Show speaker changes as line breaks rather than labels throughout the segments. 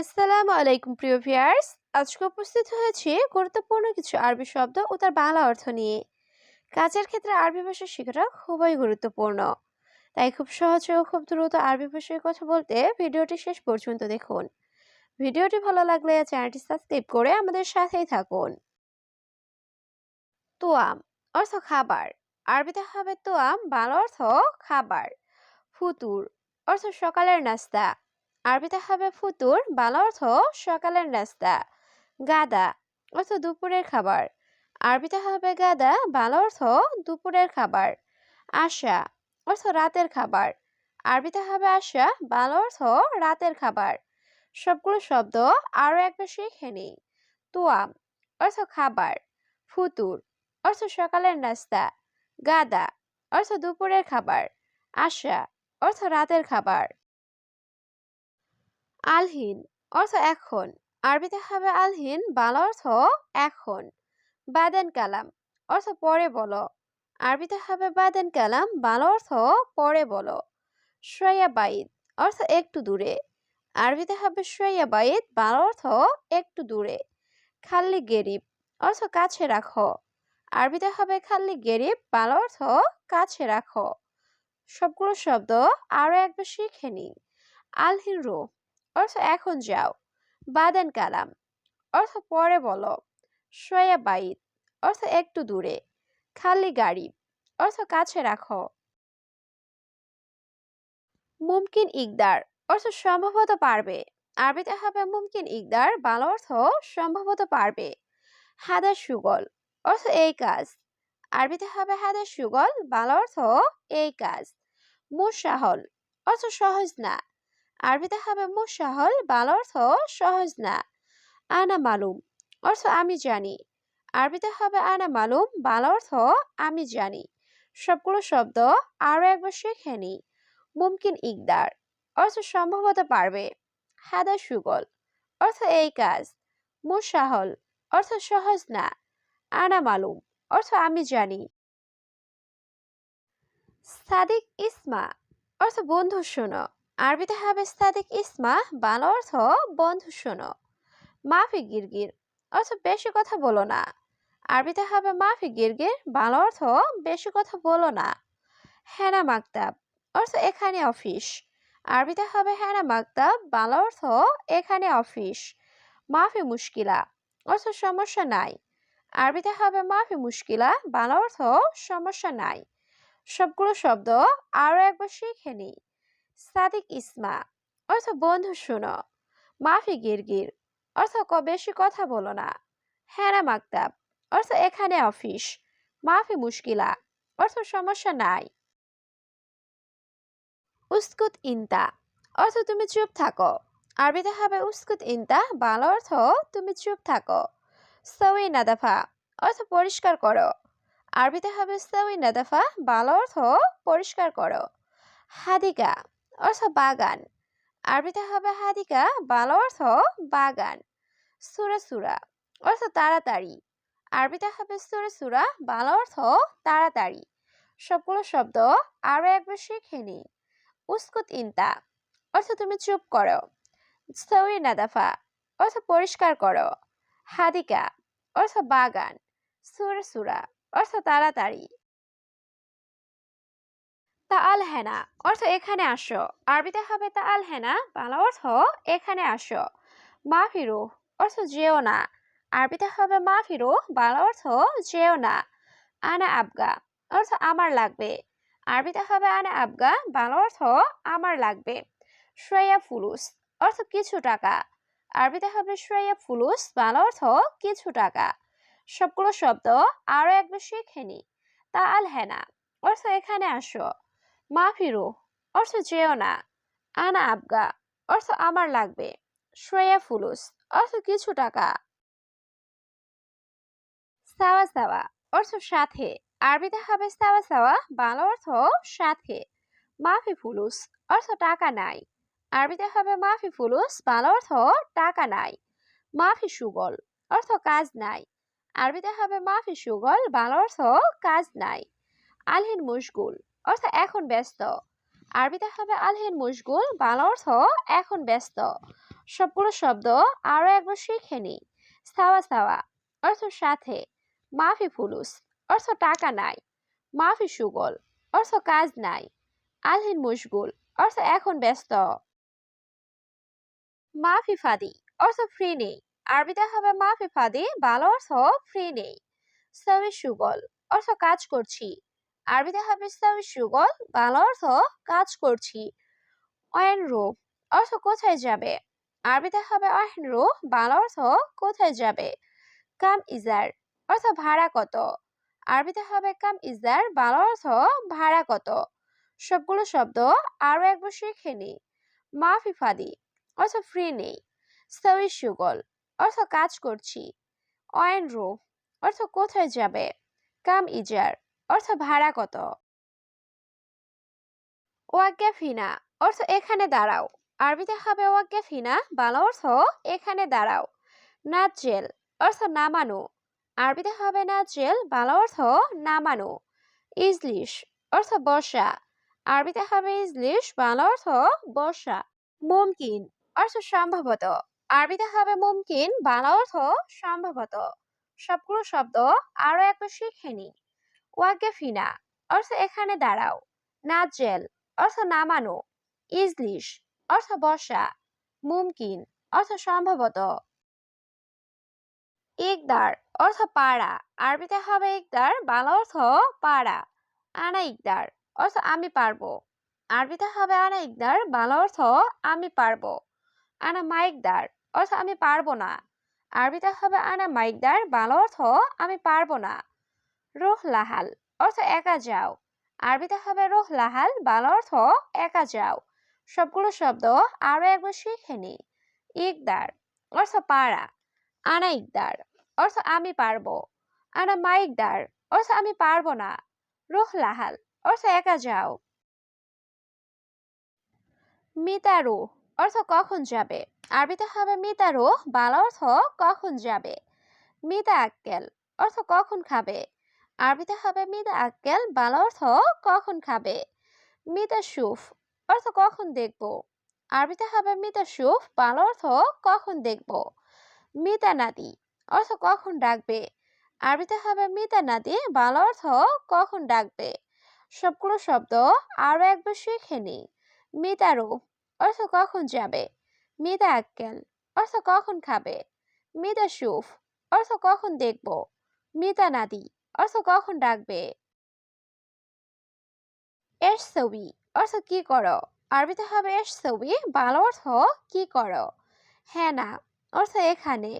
আসসালামু আলাইকুম, প্রিয় ভিউয়ার্স। আজকে উপস্থিত হয়েছি গুরুত্বপূর্ণ কিছু আরবি শব্দ ও তার বাংলা অর্থ নিয়ে। কাজের ক্ষেত্রে আরবি ভাষা শেখাটা খুবই গুরুত্বপূর্ণ। তাই খুব সহজে ও খুব দ্রুত আরবি ভাষায় কথা বলতে ভিডিওটি শেষ পর্যন্ত দেখুন। ভিডিওটি ভালো লাগলে চ্যানেলটি সাবস্ক্রাইব করে আমাদের সাথেই থাকুন। তোয়াম, অর্থ খাবার। আরবিতে হবে তোয়াম, বাংলা অর্থ খাবার। ফুতুর, অর্থ সকালের নাস্তা। আরবিতে হবে ফুতুর, বাংলা অর্থ সকালের নাস্তা। গাদা অর্থ দুপুরের খাবার। আরবিতে হবে গাদা, বাংলা অর্থ দুপুরের খাবার। আশা অর্থ রাতের খাবার। আরবিতে হবে আশা, বাংলা অর্থ রাতের খাবার। সবগুলো শব্দ আরও একবার শিখে নিই তোয়াম অর্থ খাবার। ফুতুর অর্থ সকালের নাস্তা। গাদা অর্থ দুপুরের খাবার। আশা অর্থ রাতের খাবার। আলহিন অর্থ এখন। আরবিতে হবে আলহীন, বাংলা অর্থ এখন। বাদেন কালাম অর্থ পরে বলো। আরবিতে হবে বাদেন কালাম, বাংলা অর্থ পরে বলো। সয়া বাইদ অর্থ একটু দূরে। আরবিতে হবে সয়া বাইদ, বাংলা অর্থ একটু দূরে। খাল্লি গেরিব অর্থ কাছে রাখো। আরবিতে হবে খাল্লি গেরিব, বাংলা অর্থ কাছে রাখো। সবগুলো শব্দ আরও একবার শিখে নিই। আলহিন রো অর্থ এখন যাও। বাদেন কালাম। অর্থ পরে বলো। সয়া বাইত। অর্থ একটু দূরে। খালি গাড়ি। অর্থ কাছে রাখো। মুমকিন ইকদার। অর্থ সম্ভবত পারবে। আরবিতে হবে মুমকিন ইকদার। বাংলা অর্থ সম্ভবত পারবে। হাদা সুগল। অর্থ এই কাজ। আরবিতে হবে হাদা সুগল। বাংলা অর্থ এই কাজ। মুসাহল অর্থ সহজ না। আরবিতে হবে মুসাহল বাল অর্থ সহজ না। আনা মালুম, অর্থ আমি জানি। আরবিতে হবে আনা মালুম, বাল অর্থ আমি জানি। সবগুলো শব্দ আরও একবার শিখে নি মুমকিন ইকদার, অর্থ সম্ভবত পারবে। হাদা সুগল, অর্থ এই কাজ। মুসাহল অর্থ সহজ না। আনা মালুম, অর্থ আমি জানি। সাদিক ইসমা, অর্থ বন্ধু শোনো। আরবিতে হবে সাদিক ইসমা, বাংলা অর্থ বন্ধু শোনো। মাফি গিরগির, অর্থ বেশি কথা বলো না। আরবিতে হবে মাফি গিরগির, বাংলা অর্থ বেশি কথা বলো না। হেনা মাকতাব, অর্থ এখানে অফিস। আরবিতে হবে হেনা মাকতাব, বাংলা অর্থ এখানে অফিস। মাফি মুশকিলা, অর্থ সমস্যা নাই। আরবিতে হবে মাফি মুশকিলা, বাংলা অর্থ সমস্যা নাই। সবগুলো শব্দ আরও একবার শিখে নিই। সাদিক ইসমা। অর্থ, বন্ধু শোনো। মাফি গিরগির। অর্থ ক বেশি কথা বলো না। হ্যানা মাকতাব। অর্থ, এখানে অফিস। মাফি মুশকিলা। অর্থ, সমস্যা নাই। উস্কুত ইনতা। অর্থ, তুমি চুপ থাকো। আরবিতে হবে উস্কুত ইনতা। বাংলা অর্থ, তুমি চুপ থাকো। সউই নাদাফা। অর্থ, পরিষ্কার করো। আরবিতে হবে সউই নাদাফা। বাংলা অর্থ, পরিষ্কার করো। হাদিকা। অর্থ বাগান। আরবিতে হবে হাদিকা, বাংলা অর্থ বাগান। সুরা সুরা, অর্থ তাড়াতাড়ি। আরবিতে হবে সুরা সুরা, বাংলা অর্থ তাড়াতাড়ি। সবগুলো শব্দ আরও একবার শিখে নি। উস্কুত ইনতা, অর্থ তুমি চুপ করো। সৌরি নাদাফা, অর্থ পরিষ্কার করো। হাদিকা, অর্থ বাগান। সুরা সুরা, অর্থ তাড়াতাড়ি। তা আল হেনা, অর্থ এখানে আসো। আরবিতে হবে তা আল হেনা, বাংলা অর্থ এখানে আসো। মাফিরু অর্থ যেও না। আরবিতে হবে মাফিরু বাংলা অর্থ যেও না। আনা আবগা, অর্থ আমার লাগবে। আরবিতে হবে আনা আবগা, বাংলা অর্থ আমার লাগবে। শ্রেয়া ফুলুস, অর্থ কিছু টাকা। আরবিতে হবে শ্রেয়া ফুলুস, বাংলা অর্থ কিছু টাকা। সবগুলো শব্দ আরও একবার শিখে নি তা আল হেনা, অর্থ এখানে আসো। মাফিরু অর্থ যেও না। আনা আবগা, অর্থ আমার লাগবে। শ্রেয়া ফুলুস, অর্থ কিছু টাকা। সাওয়া সাওয়া, অর্থ সাথে। আরবিতে হবে সাওয়া সাওয়া, বাংলা অর্থ সাথে। মাফি ফুলুস, অর্থ টাকা নাই। আরবিতে হবে মাফি ফুলুস, বাংলা অর্থ টাকা নাই। মাফি সুগল, অর্থ কাজ নাই। আরবিতে হবে মাফি সুগল, বাংলা অর্থ কাজ নাই। আলহিন মুশগুল অর্থ এখন ব্যস্ত। আরবিতে হবে আলহিন মুশগুল, বাংলা অর্থ এখন ব্যস্ত। সবগুলো শব্দ আরও একবার শিখে নিই সাওয়া সাওয়া অর্থ সাথে। মাফি ফুলুস। অর্থ টাকা নাই। মাফি সুগল। অর্থ কাজ নাই। আলহিন মুশগুল। অর্থ এখন ব্যস্ত। মাফি ফাদি। অর্থ ফ্রি নেই। আরবিতে হবে মাফি ফাদি ভালো অর্থ ফ্রি নেই। সাবি সুগল। অর্থ কাজ করছি। আরবিতে সাবি সুগল ভালো অর্থ কাজ করছি। অয়েন রু অর্থ কোথায় যাবে? আরবিতে হবে অহেন রু বাংলা অর্থ কোথায় যাবে? কাম ইজার অর্থ ভাড়া কত? আরবিতে হবে কাম ইজার, বাংলা অর্থ ভাড়া কত? সবগুলো শব্দ আরও একবার শিখে নি মাফি ফাদি অর্থ ফ্রি নেই। সই সুগল অর্থ কাজ করছি। অয়েন রু অর্থ কোথায় যাবে? কাম ইজার অর্থ ভাড়া কত? ওয়াগ্যাফিনা অর্থ এখানে দাঁড়াও। আরবিতে হবে ওয়াগ্যাফিনা বাংলা অর্থ এখানে দাঁড়াও। নাচেল অর্থ নামানো। আরবিতে হবে নাচেল বাংলা অর্থ নামানো। ইজলিশ, অর্থ বসা। আরবিতে হবে ইজলিশ, বাংলা অর্থ বসা। মুমকিন, অর্থ সম্ভবত। আরবিতে হবে মুমকিন, বাংলা অর্থ সম্ভবত। সবগুলো শব্দ আরও একবার শিখে নি ওয়াগ্যাফিনা অর্থ এখানে দাঁড়াও। নাজেল। অর্থ নামানো। ইজলিশ। অর্থ বসা। মুমকিন। অর্থ সম্ভবত। ইকদার। অর্থ পাড়া। আরবিতে হবে ইকদার, বাংলা অর্থ পাড়া। আনা ইকদার। অর্থ আমি পারব। আরবিতে হবে আনা ইকদার, বাংলা অর্থ আমি পারব। আনা মাইকদার। অর্থ আমি পারব না। আরবিতে হবে আনা মাইকদার, বাংলা অর্থ আমি পারব না। রুহ লাহাল, অর্থ একা যাও। আরবিতে হবে রুহ লাহাল, বাংলা অর্থ একা যাও। সবগুলো শব্দ আরও একবার শিখে নি ইকদার, অর্থ পাড়া আনা ইকদার, অর্থ আমি পারব। আনা মাইকদার অর্থ আমি পারব না। রুহ লাহাল, অর্থ একা যাও। মিতারু অর্থ কখন যাবে? আরবিতে হবে মিতারু বাংলা অর্থ কখন যাবে? মিতা আক্কেল, অর্থ কখন খাবে? আরবিতে হবে মিতা আক্কেল, বাংলা অর্থ কখন খাবে? মিতা সুফ, অর্থ কখন দেখব? আরবিতে হবে মিতা সুফ, বাংলা অর্থ কখন দেখব? মিতা নাদি অর্থ কখন ডাকবে? আরবিতে হবে মিতা নাদি বাংলা অর্থ কখন ডাকবে? সবগুলো শব্দ আরও একবার শিখে নি মিতারু অর্থ কখন যাবে? মিতা আক্কেল, অর্থ কখন খাবে? মিতা সুফ, অর্থ কখন দেখব? মিতা নাদি অর্থ কখন ডাকবে? এস ছবি। অর্থ কি করো? আরবিতে হবে এস ছবি। বাংলা অর্থ কি করো? হ্যাঁ না অর্থ এখানে।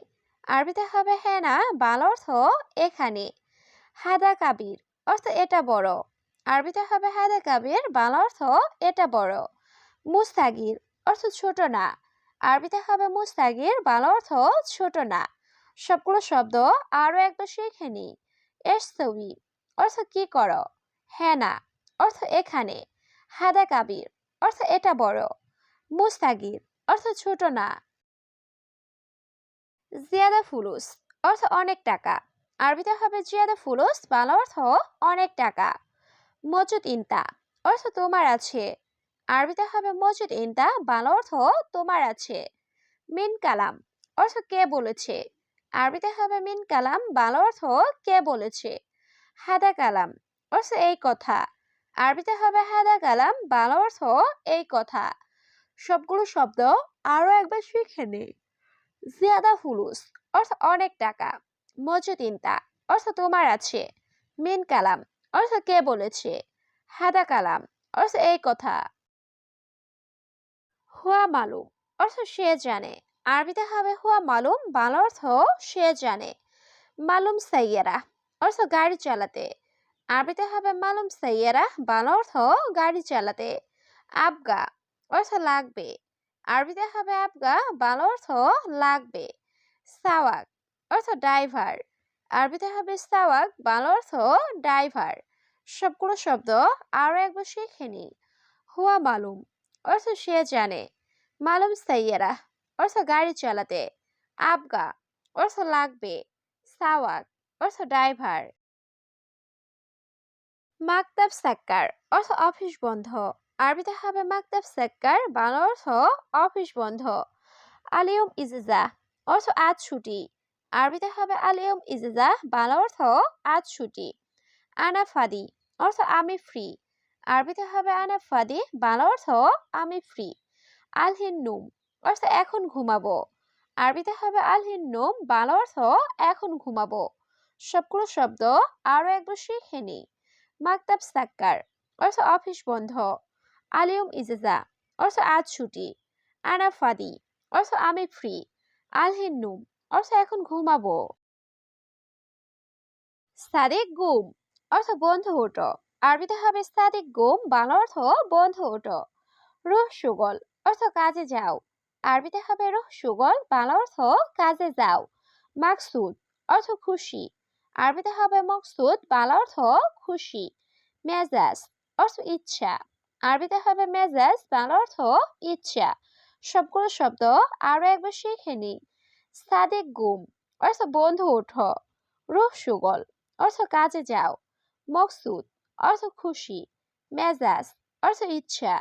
আরবিতে হবে হ্যাঁ না বাংলা অর্থ এখানে। হাদা কাবির। অর্থ এটা বড়। আরবিতে হবে হাদা কাবির। বাংলা অর্থ এটা বড়। মুস্তাগির অর্থ ছোট না। আরবিতে হবে মুস্তাগির বাংলা অর্থ ছোট না। সবগুলো শব্দ আরও একবার শিখে নি এস ছবি অর্থ কি করো? হ্যাঁ না। অর্থ এখানে। হাদা কাবির। অর্থ এটা বড়। মুস্তাগির অর্থ ছোট না। জিয়াদা ফুলুস। অর্থ অনেক টাকা। আরবিতে হবে জিয়াদা ফুলুস। বাংলা অর্থ অনেক টাকা। মজুদ ইনতা। অর্থ তোমার আছে। আরবিতে হবে মজুদ ইনতা। বাংলা অর্থ তোমার আছে। মিন কালাম। অর্থ কে বলেছে? আরবিতে হবে মিন কালাম, বাংলা অর্থ কে বলেছে? হাদা কালাম অর্থ এই কথা। আরবিতে হবে হাদা কালাম, বাংলা অর্থ এই কথা। সবগুলো শব্দ আরও একবার শিখে নেই জিয়াদা ফুলুস অর্থ অনেক টাকা। মজুদিনতা অর্থ তোমার আছে। মিন কালাম অর্থ কে বলেছে? হাদা কালাম অর্থ এই কথা। হুয়া মালুম অর্থ সে জানে। আরবিতে হবে হুয়া মালুম, বাংলা অর্থ সে জানে। মালুম সাইয়ারা, অর্থ গাড়ি চালাতে। আরবিতে হবে মালুম সাইয়ারা, বাংলা অর্থ গাড়ি চালাতে। আবগা, অর্থ লাগবে। আরবিতে হবে আবগা, বাংলা অর্থ লাগবে। সাওয়াক, অর্থ ড্রাইভার। আরবিতে হবে সাওয়াক, বাংলা অর্থ ড্রাইভার। সবগুলো শব্দ আরও একবার শিখে নি হুয়া মালুম, অর্থ সে জানে। মালুম সাইয়ারা অর্থ গাড়ি চালাতে, আবগা অর্থ লাগবে, সাওয়াক অর্থ ড্রাইভার। মাকতাব সাক্কার অর্থ অফিস বন্ধ। আরবিতে হবে মাকতাব সাক্কার বাংলা অর্থ অফিস বন্ধ। আলিয়ম ইজেজা অর্থ আজ ছুটি। আরবিতে হবে আলিয়ম ইজেজা বাংলা অর্থ আজ ছুটি। আনা ফাদি অর্থ আমি ফ্রি। আরবিতে হবে আনা ফাদি বাংলা অর্থ আমি ফ্রি। আলহিন নুম অর্থ এখন ঘুমাবো। আরবিতে হবে আলহিন নুম বাংলা অর্থ এখন ঘুমাবো। সবগুলো শব্দ আরও একবার শিখে নি মাকতাব সাক্কার অর্থ অফিস বন্ধ। আলিয়ম ইজেজা অর্থ আজ ছুটি। আনা ফাদি অর্থ আমি ফ্রি। আলহিন নুম অর্থ এখন ঘুমাবো। সাদিক গুম অর্থ বন্ধ ওটো আরবিতে হবে সাদিক গুম, বাংলা অর্থ বন্ধ ওটো রুহ সুগল অর্থ কাজে যাও। আরবিতে হবে রুহ সুগল বাংলা অর্থ কাজে যাও, মাকসুদ অর্থ খুশি আরবিতে হবে মকসুদ, বাংলা অর্থ খুশি, মেজাজ অর্থ ইচ্ছা আরবিতে হবে মেজাজ, বাংলা অর্থ ইচ্ছা, সবগুলো শব্দ আরও একবার শিখে নি সাদেক গুম অর্থ বন্ধু ওঠো রুহ সুগল অর্থ কাজে যাও, মকসুদ অর্থ খুশি, মেজাজ অর্থ ইচ্ছা